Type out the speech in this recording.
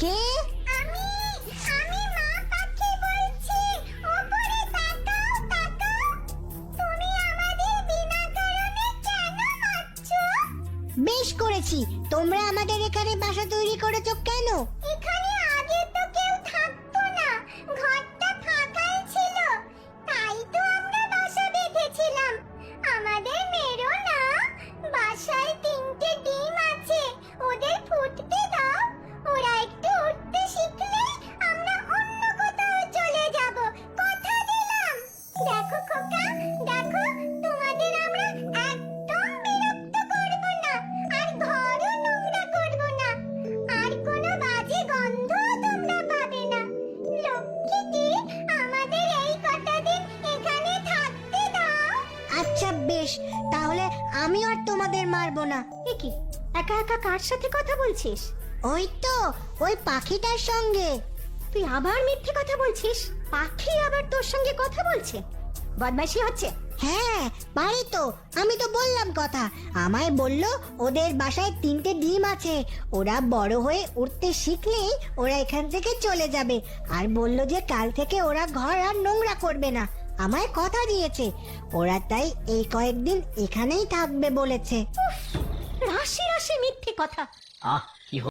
কে? আমি আমি মা পাখি বলছি। উপরে তাকাও তাকাও। তুমি আমাদের বিনা কারণে কেন মারছো? বেশ করেছি। তোমরা আমাদের এখানে বাসা তৈরি করেছ কেন? এখানে আচ্ছা বেশ তাহলে আমি আর তোমাদের মারবো না। কি একা একা কার সাথে কথা বলছিস? ওই তো ওই পাখিটার সঙ্গে। তুই আবার মিথ্যে কথা বলছিস? পাখি আবার তোর সঙ্গে কথা বলছে? বদমাইশি হচ্ছে। হ্যাঁ পারি তো আমি তো বললাম কথা। আমায় বলল ওদের বাসায় তিনটে ডিম আছে। ওরা বড় হয়ে উঠতে শিখলেই ওরা এখান থেকে চলে যাবে। আর বলল যে কাল থেকে ওরা ঘর আর নোংরা করবে না। আমায় কথা দিয়েছে। ওরা তাই এই কয়েকদিন এখানেই থাকবে বলেছে। রাশি রাশি মিথ্যে কথা। আহ